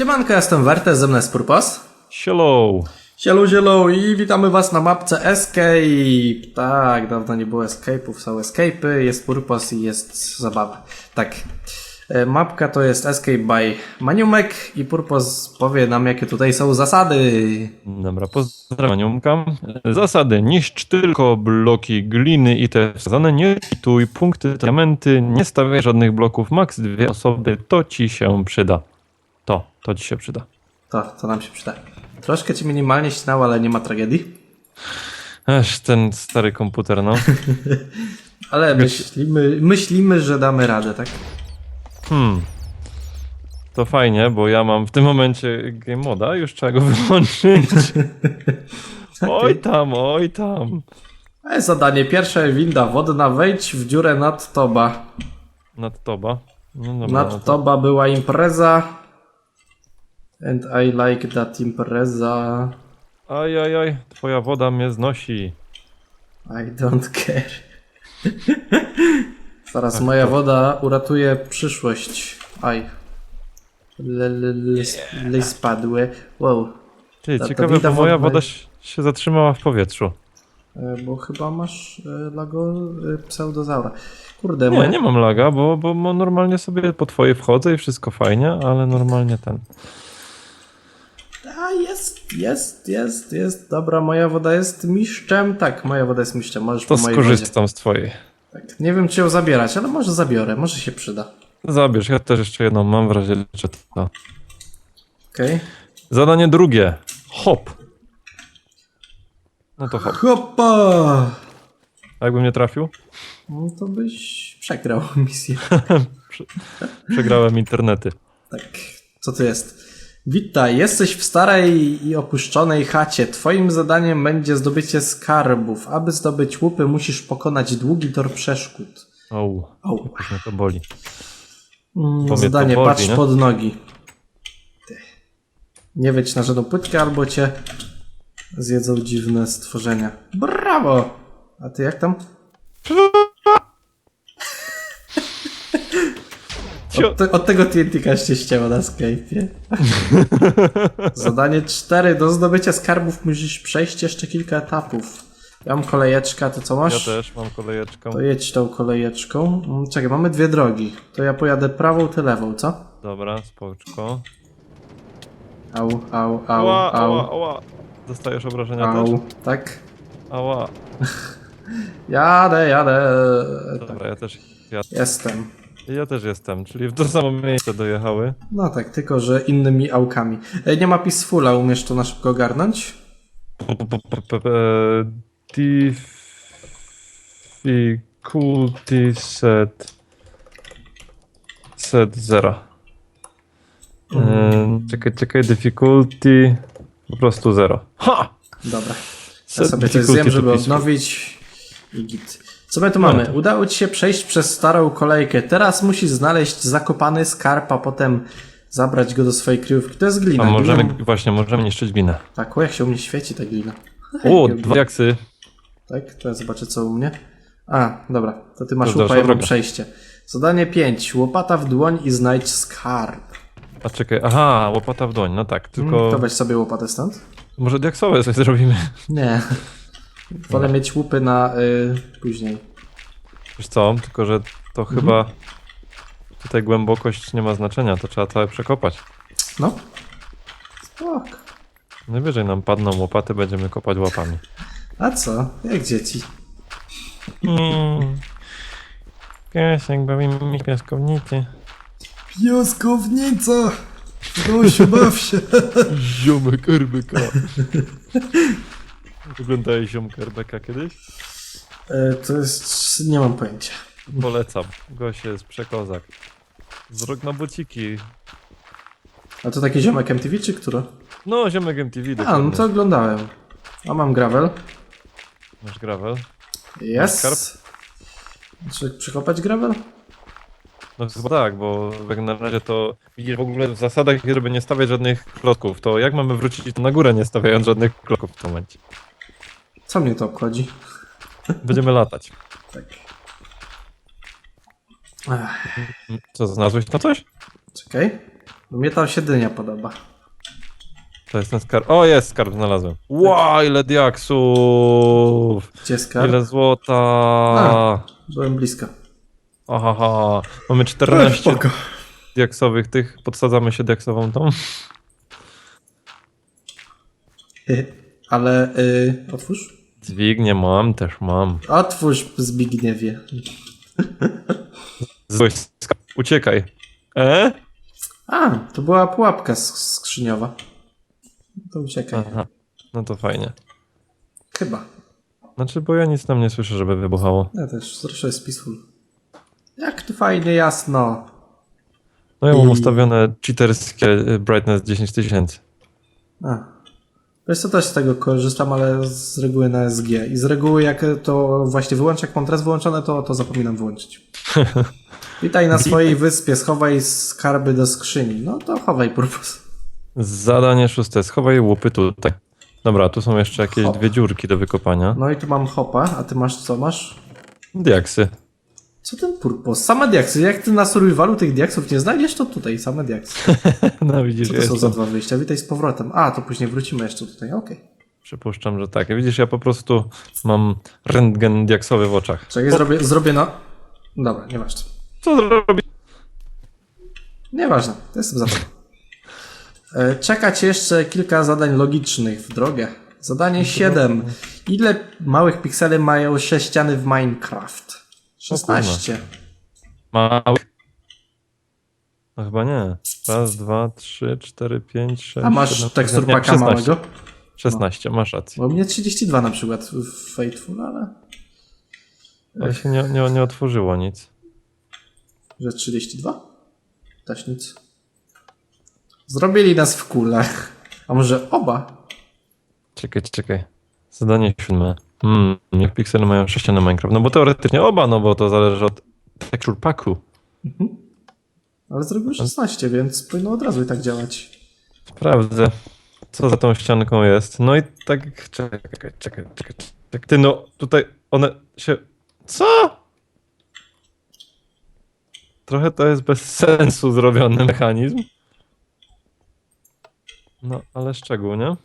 Siemanko, jestem Wertes, ze mną jest Purpos. Hello. Sielu, sielu i witamy was na mapce Escape. Tak, dawno nie było Escape'ów, są Escape'y, jest Purpos i jest zabawa. Tak. E, Mapka to jest Escape by Maniumek i Purpos powie nam jakie tutaj są zasady. Dobra, pozdrawiam. Zasady. Niszcz tylko bloki gliny i te wsadzone. Nie tuj punkty, diamenty. Nie stawiaj żadnych bloków. Max dwie osoby. To ci się przyda. To, to ci się przyda. To, to nam się przyda. Troszkę ci minimalnie śnało, ale nie ma tragedii. Ech, ten stary komputer, no. Ale myślimy, myślimy, że damy radę, tak? Hmm. To fajnie, bo ja mam w tym momencie game moda. Już trzeba go wyłączyć. Oj tam, oj tam. Zadanie pierwsze, winda wodna, wejdź w dziurę nad Toba. Nad toba. No dobra, no Nad to... Toba była impreza. And I like that impreza. Aj, aj, aj. Twoja woda mnie znosi. I don't care. Zaraz moja woda uratuje przyszłość. Aj. Le, le, le, le spadły. Wow. Ty, Ta- ciekawe, bo moja woda się- zatrzymała w powietrzu. E, Bo chyba masz e, lago e, pseudozaura. Kurde, Nie, moja... nie mam laga, bo, bo normalnie sobie po twoje wchodzę i wszystko fajnie, ale normalnie ten. A jest, jest, jest, jest. Dobra, moja woda jest mistrzem. Tak, moja woda jest mistrzem. Możesz To po mojej skorzystam z twojej. Tak. Nie wiem, czy ją zabierać, ale może zabiorę. Może się przyda. Zabierz, ja też jeszcze jedną mam w razie, że to. Okej. Zadanie drugie. Hop. No to hop. Hopa! A jakbym nie trafił? No to byś przegrał misję. Przegrałem internety. Tak. Co to jest? Witaj, jesteś w starej i opuszczonej chacie. Twoim zadaniem będzie zdobycie skarbów. Aby zdobyć łupy, musisz pokonać długi tor przeszkód. Oł, jakoś mnie to boli. Mm, Zadanie, to boli, patrz nie? pod nogi. Ty. Nie wejdź na żadną płytkę, albo cię zjedzą dziwne stworzenia. Brawo! A ty jak tam? Od, te, od tego TNT się ścięło na Skype'ie. Zadanie 4. Do zdobycia skarbów musisz przejść jeszcze kilka etapów. Ja mam kolejeczkę, ty co Ja masz? też mam kolejeczkę. To jedź tą kolejeczką. Mm, Czekaj, mamy dwie drogi. To ja pojadę prawą, ty lewą, co? Dobra, spoczko. Au, au, au, Ała, ała, au, ała. Dostajesz obrażenia też? au. Tak? Ała. Jadę, jadę. Dobra, ja też, ja, Jestem. Ja też jestem, czyli w to samo miejsce dojechały. No tak, tylko że innymi aukami. E, Nie ma Peacefula, umiesz to na szybko ogarnąć? Difficulty set set 0 Mhm. Czekaj, czekaj, difficulty po prostu 0 Ha! Dobra. Ja sobie coś zjem, żeby odnowić i git. Co my tu No mamy? to- Udało ci się przejść przez starą kolejkę. Teraz musisz znaleźć zakopany skarb, a potem zabrać go do swojej kryjówki. To jest glina. A możemy, Glina... właśnie, możemy niszczyć winę. Tak, o, jak się u mnie świeci ta glina. O, dwa jaksy. Tak, to ja zobaczę co u mnie. A, dobra, to ty masz To droga. przejście. Zadanie 5. Łopata w dłoń i znajdź skarb. A czekaj, aha, łopata w doń, no tak, To tylko weź sobie łopatę stąd. może diaksowe coś zrobimy. Nie. Wolę mieć łupy na y, później. Wiesz co, tylko że to Mhm. chyba tutaj głębokość nie ma znaczenia, to trzeba całe przekopać. No. Spok. Najwyżej nam padną łopaty, będziemy kopać łapami. A co? Jak dzieci. Mm. Piesek, bawimy się piaskownicy. Piaskownica! Gosiu, baw się. Ziomek RBK. Oglądałeś ziomka RBK kiedyś? E, to jest... nie mam pojęcia. Polecam. Gość jest przekozak. Wzrok na bociki. A to taki ziomek MTV czy który? No, ziomek MTV A, dokładnie. no to oglądałem. A mam gravel. Masz gravel? Jest. Czy przekopać gravel? No chyba tak, bo jak na razie to widzisz w ogóle w zasadach, żeby nie stawiać żadnych klocków, to jak mamy wrócić tu na górę nie stawiając żadnych klocków w tym momencie? Co mnie to obchodzi? Będziemy latać. Tak. Ech, Co, znalazłeś na coś? czekaj. Mnie tam się dynia podoba. To jest ten skarb. O, jest skarb, znalazłem. Ła, ile diaksów! Gdzie skarb? Ile złota! A. Byłem blisko. Ahaha, mamy E, 14 spoko. diaksowych tych. Podsadzamy się diaksową tą. Ale y, otwórz. Dźwignię mam, też mam. Otwórz Zbigniewie. Złość, skarb. Uciekaj. E? A, to była pułapka sk- skrzyniowa. To uciekaj. Aha, no to fajnie. Chyba. Znaczy, bo ja nic tam nie słyszę, żeby wybuchało. Ja też, zresztą jest peaceful. Jak tu fajnie jasno. No ja mam I- ustawione cheaterskie y, brightness 10 tysięcy. A. Wiesz co, też z tego korzystam, ale z reguły na SG. I z reguły jak to właśnie wyłączę, jak mam teraz wyłączone, to, to zapominam wyłączyć. Witaj na swojej wyspie, schowaj skarby do skrzyni. No to chowaj purpos. Zadanie szóste. Schowaj łupy tutaj. Dobra, tu są jeszcze jakieś Hop. dwie dziurki do wykopania. No i tu mam hopa, a ty masz co masz? Diaksy. Co ten purpos? Same diaksy. Jak ty na survivalu tych diaksów nie znajdziesz, to tutaj same diaksy. No widzisz, Co to są za jestem. dwa wyjścia? Witaj z powrotem. A, to później wrócimy jeszcze tutaj, okej. Przypuszczam, że tak. Widzisz, ja po prostu mam rentgen diaksowy w oczach. Czekaj, zrobię, zrobię no... Dobra, nieważne. Co zrobić? Nieważne, to jestem za. E, Czeka cię jeszcze kilka zadań logicznych w drogę. Zadanie 7. Ile małych pikseli mają sześciany w Minecraft? 16. Mały. No chyba nie. Raz, dwa, trzy, cztery, pięć, sześć. A masz siedem, tekstur nie, paka 16. małego? 16, masz rację. Bo mnie 32 na przykład w Fateful, ale... Ale się nie, nie, nie otworzyło nic. Że 32? Też nic. Zrobili nas w kulach. A może oba? Czekaj, czekaj. Zadanie siódme. Hmm, niech piksele mają sześciany Minecraft. No bo teoretycznie oba, no bo to zależy od texture packu. Ale zrobił 16, więc powinno od razu i tak działać. Sprawdzę, co za tą ścianką jest. No i tak, czekaj, czekaj, czekaj, czekaj. Ty no, tutaj one się... Co? Trochę to jest bez sensu zrobiony mechanizm. No, ale szczegół, nie?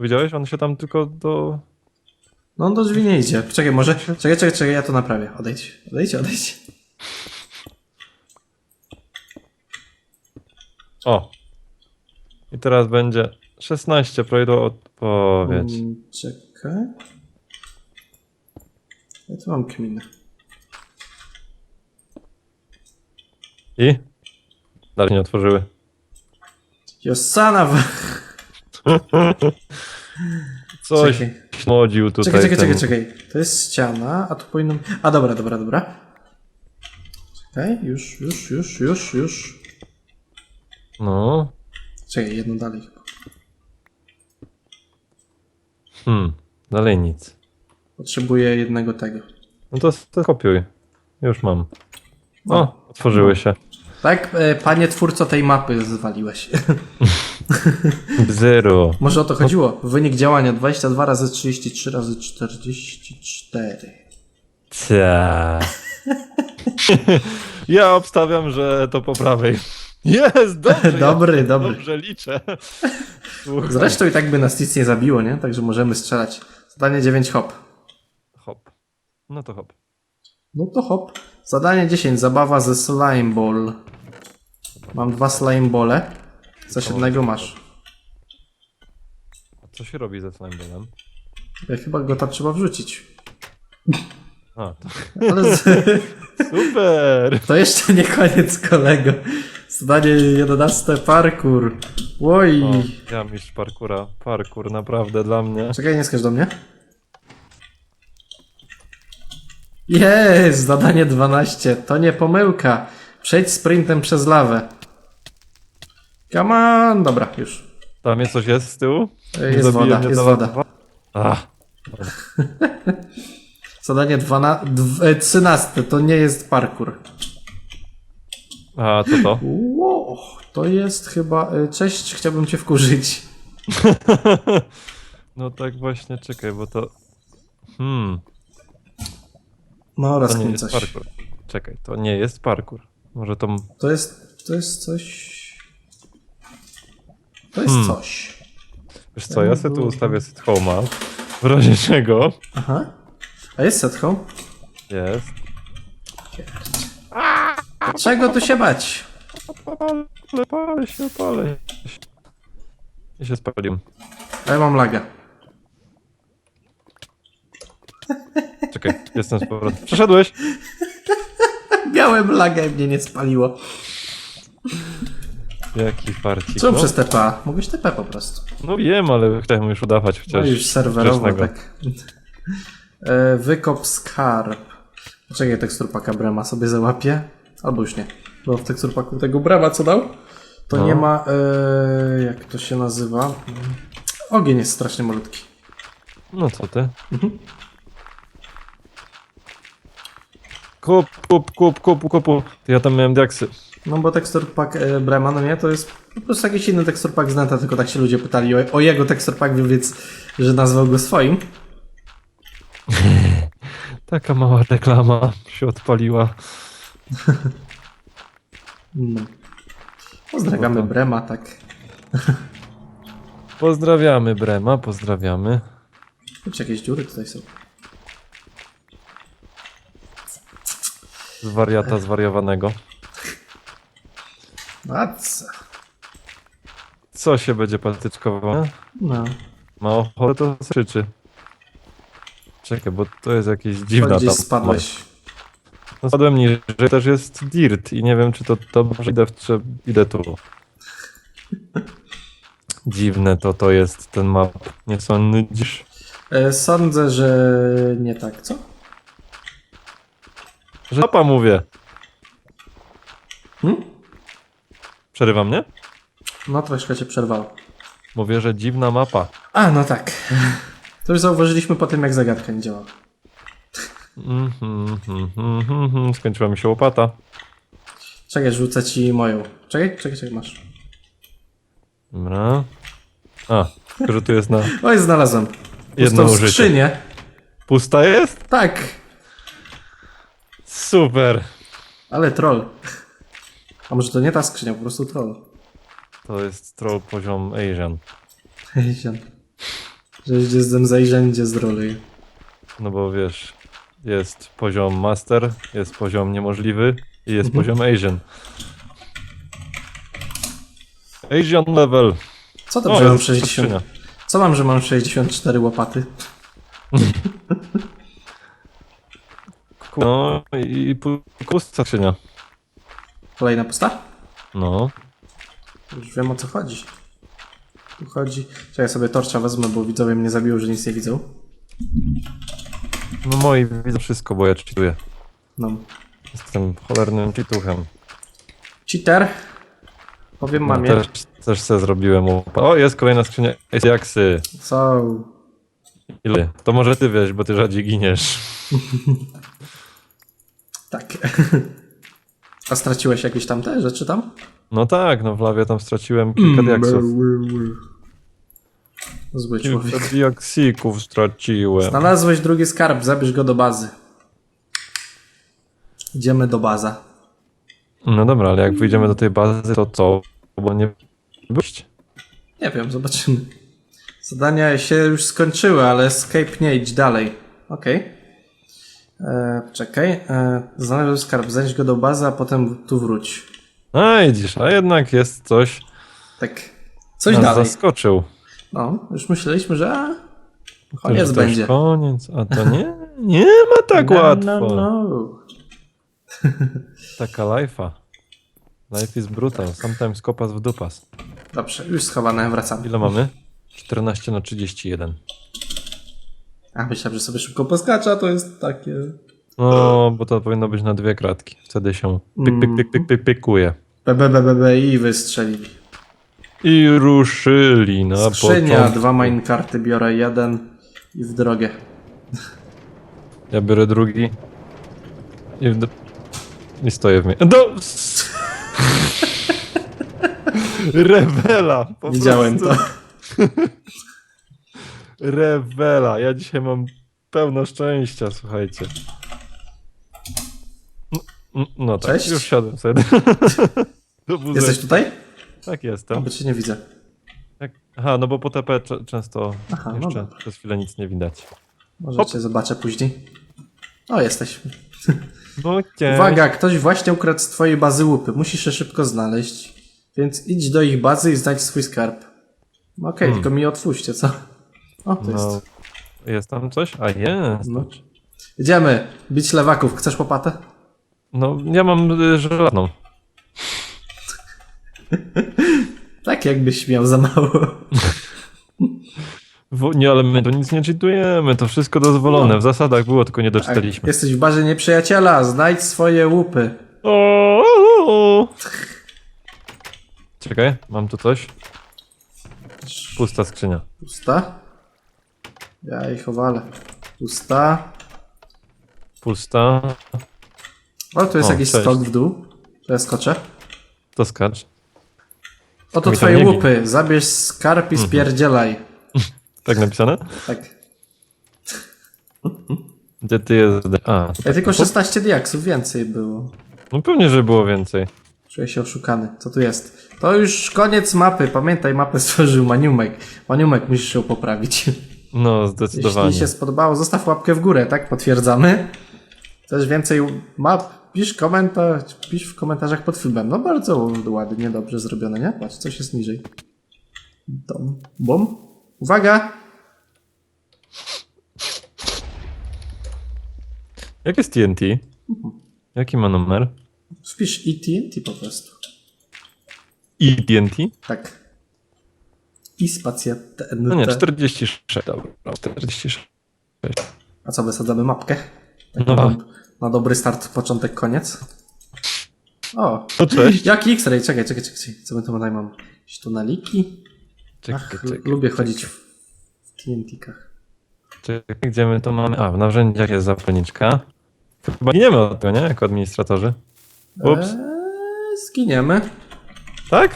Widziałeś? On się tam tylko do... No on do drzwi nie idzie. Czekaj, może. Czekaj, czekaj, czekaj, ja to naprawię. Odejdź. Odejdź, odejdź. O! I teraz będzie 16, prawidłowa odpowiedź. Mm, Czekaj. Ja tu mam kminę. I? Dalej nie otworzyły. Josana w... Coś Czekaj. modził tutaj. Czekaj, czekaj, ten- czekaj, czekaj. To jest ściana, a tu powinno... A dobra, dobra, dobra. Czekaj, już, już, już, już, już. No. Czekaj, jedno dalej chyba. Hmm. Dalej nic. Potrzebuję jednego tego. No to, to kopiuj. Już mam. O, otworzyły się. Tak, e, panie twórco tej mapy zwaliłeś. Zero. Może o to chodziło. Wynik działania 22 razy 33 razy 44. Cia. ja obstawiam, że to po prawej. Jest, dobrze. Dobry, ja dobry. Dobrze liczę. Słuchaj. Zresztą i tak by nas nic nie zabiło, nie? Także możemy strzelać. Zadanie 9 hop. Hop. No to hop. No to hop. Zadanie 10. Zabawa ze slime ball. Mam dwa slime bole. Coś jednego masz. Co się robi ze slimeballem? Ja chyba go tam trzeba wrzucić. A, to Ale z... super. to jeszcze nie koniec kolego. Zadanie 11. Parkour. Oj. O, ja mistrz parkura. Parkur naprawdę dla mnie. Czekaj, nie skacz do mnie. Jest! Zadanie 12. To nie pomyłka. Przejdź sprintem przez lawę. Come on! Dobra, już. Tam jest coś jest z tyłu? E, Jest Zabije woda, mnie jest ta woda. lawa? Ach, Zadanie 12, dw, e, 13. To nie jest parkour. a co to? Wow, to jest chyba... e, Cześć, chciałbym cię wkurzyć. No tak właśnie, czekaj, bo to... Hmm, No, to nie jest coś. parkour. Czekaj, to nie jest parkour. Może to... To jest... to jest coś... To jest Hmm. coś. Wiesz co, ja sobie tu ustawię set home'a. W razie czego Aha. A jest set home? jest. Czego tu się bać? Palę, palę się, palę się. I się spaliłem. A ja mam laga. Czekaj, jestem z powrotem. Przeszedłeś? Miałem laga i mnie nie spaliło. Jaki farcik. Co no. przez TPA? Mogłeś TP po prostu. no wiem, ale chciałem już udawać No chociaż. już serwerowo, grzecznego. tak. E, wykop skarb. Czekaj, teksturpaka Brema sobie załapię. Albo już nie. Bo w teksturpaku tego Brema co dał, to No. nie ma... E, jak to się nazywa? Ogień jest strasznie malutki. No co ty? Kup, kup, kup, kup, kupu. Ja tam miałem diaksy. No bo teksturpak e, Brema, no nie, to jest po prostu jakiś inny teksturpak z neta, tylko tak się ludzie pytali o, o jego teksturpak, więc że nazwał go swoim. Taka mała reklama się odpaliła. No. Pozdrawiamy Brema, tak. Pozdrawiamy Brema, pozdrawiamy. Czy jakieś dziury tutaj są? Z wariata zwariowanego. A co? Co się będzie patyczkowało? No. Ma ochotę to krzyczy. Czekaj, bo to jest jakieś dziwna Gdzieś spadłeś. No spadłem niżej, też jest dirt i nie wiem czy to dobrze idę, w, czy idę tu. Dziwne to to jest ten map. Nie sądzisz? E, sądzę, że nie tak, co? Że mapa mówię. Hmm? Przerywa mnie? No troszkę cię przerwało. Mówię, że dziwna mapa. A, no tak. To już zauważyliśmy po tym, jak zagadka nie działa. Mhm, mhm, mhm, mhm. Skończyła mi się łopata. Czekaj, rzucę ci moją. Czekaj, czekaj, czekaj, masz. Dobra. A, tylko że tu jest na Oj, znalazłem. jedno Pustą użycie. skrzynię. Pusta jest? Tak, Super. ale troll. A może to nie ta skrzynia, po prostu troll. To jest troll poziom Asian. Zian. Że gdzie zdem zajrzeń, gdzie zdroluje. No bo wiesz, jest poziom master, jest poziom niemożliwy i jest poziom Asian. Asian level. Co to, O, że mam jest 60? skrzynia. Co mam, że mam 64 łopaty? No i pusta skrzynia. Kolejna pusta? No. Już wiem o co chodzi. Tu chodzi. Czekaj sobie torcza wezmę, bo widzowie mnie zabiją, że nic nie widzą. No moi widzą wszystko, bo ja cheatuję. No. Jestem cholernym cheatuchem. Cheater. Powiem No, mamie. też, też se zrobiłem łopa. O, jest kolejna skrzynia. Jaksy. Co? Ile? To może ty wiesz, bo ty rzadziej giniesz. Tak. A straciłeś jakieś tam te rzeczy tam? No tak, no w lawie tam straciłem kilka diaksów. Zły człowiek. Kilka diaksików straciłem. Znalazłeś drugi skarb, zabierz go do bazy. Idziemy do baza. No dobra, ale jak wyjdziemy do tej bazy, to co? Bo nie byść. Nie wiem, zobaczymy. Zadania się już skończyły, ale escape nie idź dalej. Okej. E, Czekaj. E, znalazł skarb, zanieś go do bazy, a potem tu wróć. A widzisz, a jednak jest coś. Tak. Coś nas dalej. zaskoczył. No, już myśleliśmy, że To koniec już też będzie. Koniec, a to nie, nie ma tak No, łatwo. No, no. Taka life'a. Life is brutal, sometimes kopas w dupas. Dobrze, już schowane, wracamy. Ile mamy? 14 na 31. A myślałem, że sobie szybko poskacza, to jest takie... No, bo to powinno być na dwie kratki. Wtedy się pyk, pyk, pyk, pyk, pyk, pykuje. BBBB i wystrzelili. I ruszyli na Skrzynia, początku. dwa minekarty, biorę jeden i w drogę. Ja biorę drugi. I, w... I stoję w miejscu. Do... Rewela! Po Widziałem prostu. to. Rewela. Ja dzisiaj mam pełno szczęścia, słuchajcie. No, no tak, Cześć. już siadłem sobie. Jesteś tutaj? Tak, No, jestem. bo cię nie widzę. Tak. Aha, no bo po TP często Aha, no jeszcze dobra. przez chwilę nic nie widać. Może Hop. cię zobaczę później. O, jesteś. No. Uwaga, ktoś właśnie ukradł z twojej bazy łupy. Musisz je szybko znaleźć. Więc idź do ich bazy i znajdź swój skarb. No Okej, tylko mi otwórzcie, co? O, to. No, jest. jest tam coś? A jest. No. Idziemy. Bić lewaków. Chcesz łopatę? No, ja mam y, żelazną. Tak jakbyś miał za mało. W, nie, ale my tu nic nie czytujemy, to wszystko dozwolone. W zasadach było, tylko nie Tak, doczytaliśmy. jesteś w barze nieprzyjaciela. Znajdź swoje łupy. O, o, o. Czekaj, mam tu coś. Pusta skrzynia. Pusta. Ja ich owalę. Pusta. Pusta. O, tu jest O, jakiś cześć. skok w dół. To ja skoczę. To skacz. Oto to twoje łupy. Zabierz skarb i spierdzielaj. Tak napisane? Tak. Gdzie ty jest? A, Ja tylko 16 diaksów więcej było. no pewnie, że było więcej. Czuję się oszukany. Co tu jest? To już koniec mapy. Pamiętaj, mapę stworzył Maniumek. Maniumek, musisz ją poprawić. No, zdecydowanie. Jeśli się spodobało, zostaw łapkę w górę, tak? Potwierdzamy. Chcesz więcej map? Pisz komentarz, pisz w komentarzach pod filmem. No bardzo ładnie, dobrze zrobione, nie? Patrz, coś jest niżej. Dom. Bom. Uwaga! Jak jest TNT? Jaki ma numer? Wpisz ETNT po prostu. I TNT? Tak. I spacja TNT. No nie, 46. Dobra, 46. A co, wysadzamy mapkę? Tak No. na, na dobry start, początek, koniec. O, No cześć. jaki X-ray? Czekaj, czekaj, czekaj. Co my tu tutaj mamy? Jakieś tuneliki? Czekaj, Ach, czekaj, lubię chodzić w TNT-kach. czekaj, gdzie my to mamy? A, w narzędziach jest zapalniczka. Chyba nie wiemy o tego, nie? Jako administratorzy. Ups. Eee, zginiemy. Tak?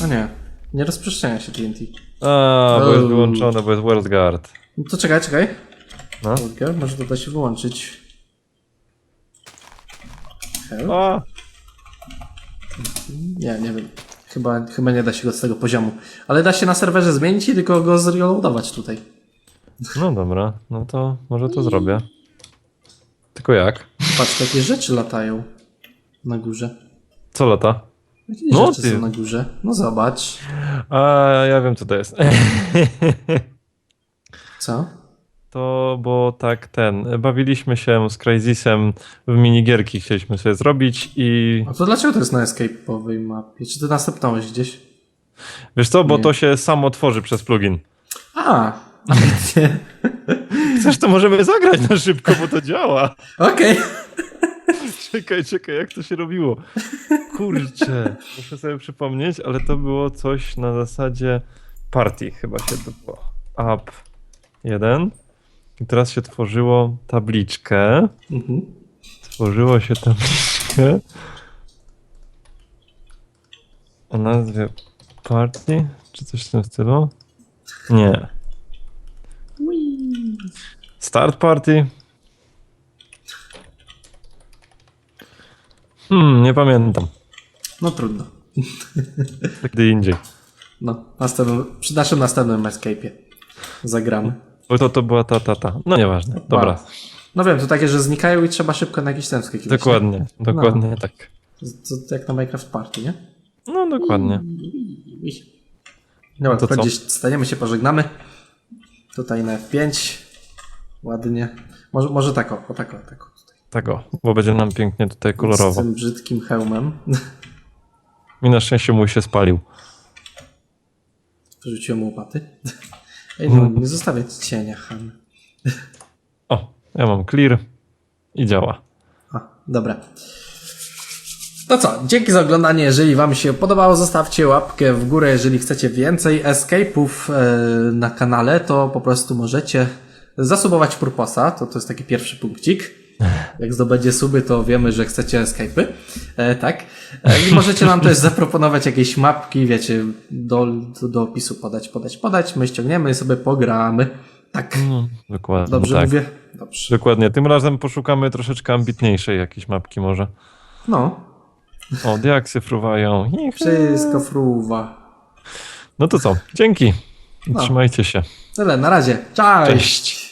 No nie, nie rozprzestrzenia się TNT. A, bo jest Oh. wyłączone, bo jest World Guard. No to czekaj, czekaj. No. Kurde, Może to da się wyłączyć. Hell? A, Nie, nie wiem. Chyba, chyba nie da się go z tego poziomu. Ale da się na serwerze zmienić i tylko go zreloadować tutaj. no dobra, no to może to zrobię. Tylko jak? Patrz, takie rzeczy latają na górze. Co lata? Jakie No, ty. na górze? No zobacz. A, ja wiem co to jest. Co? To, bo tak ten, bawiliśmy się z Crazysem w minigierki chcieliśmy sobie zrobić i A to dlaczego to jest na escape'owej mapie? Czy ty następnąłeś gdzieś? wiesz co, bo Nie. to się samo tworzy przez plugin. A. Chcesz, to możemy zagrać na szybko, bo to działa. Okej. Czekaj, czekaj, jak to się robiło? Kurczę, muszę sobie przypomnieć, ale to było coś na zasadzie party, chyba się to było. Up 1. I teraz się tworzyło tabliczkę. Mhm. Tworzyło się tabliczkę o nazwie party, czy coś w tym stylu? Nie. Start party? Hmm, nie pamiętam. No trudno. Gdy indziej. No, następnym, przy naszym następnym escape'ie zagramy. Bo to, to była ta, ta, ta. No nieważne. Dobra. Wow. No wiem, to takie, że znikają i trzeba szybko na jakiś ten wskakiwać. Dokładnie, dokładnie tak. To, to jak na Minecraft Party, nie? No dokładnie. Dobra, to to co? gdzieś staniemy się, pożegnamy. Tutaj na F5. Ładnie. Może, może tak o, o tak o, tak o. Tutaj. Tak bo będzie nam pięknie tutaj Z kolorowo. tym brzydkim hełmem. Mi na szczęście mój się spalił. Wyrzuciłem łopaty. Ej, no, nie zostawiać cienia, Han. O, ja mam clear i działa. A, dobra. No co, dzięki za oglądanie. Jeżeli Wam się podobało, zostawcie łapkę w górę. Jeżeli chcecie więcej escape'ów e, na kanale, to po prostu możecie zasubować Purposa. To, to jest taki pierwszy punkcik. Jak zdobędzie suby, to wiemy, że chcecie escape'y. E, tak. E, I możecie nam też zaproponować jakieś mapki, wiecie, do, do, opisu podać, podać, podać. My ściągniemy i sobie pogramy. Tak. No, dokładnie. Dobrze tak. mówię? Dobrze. Dokładnie. Tym razem poszukamy troszeczkę ambitniejszej jakiejś mapki może. No. O, diaksy fruwają. Ihu. Wszystko fruwa. No to co? Dzięki. No. Trzymajcie się. Tyle, na razie. Cześć. Cześć.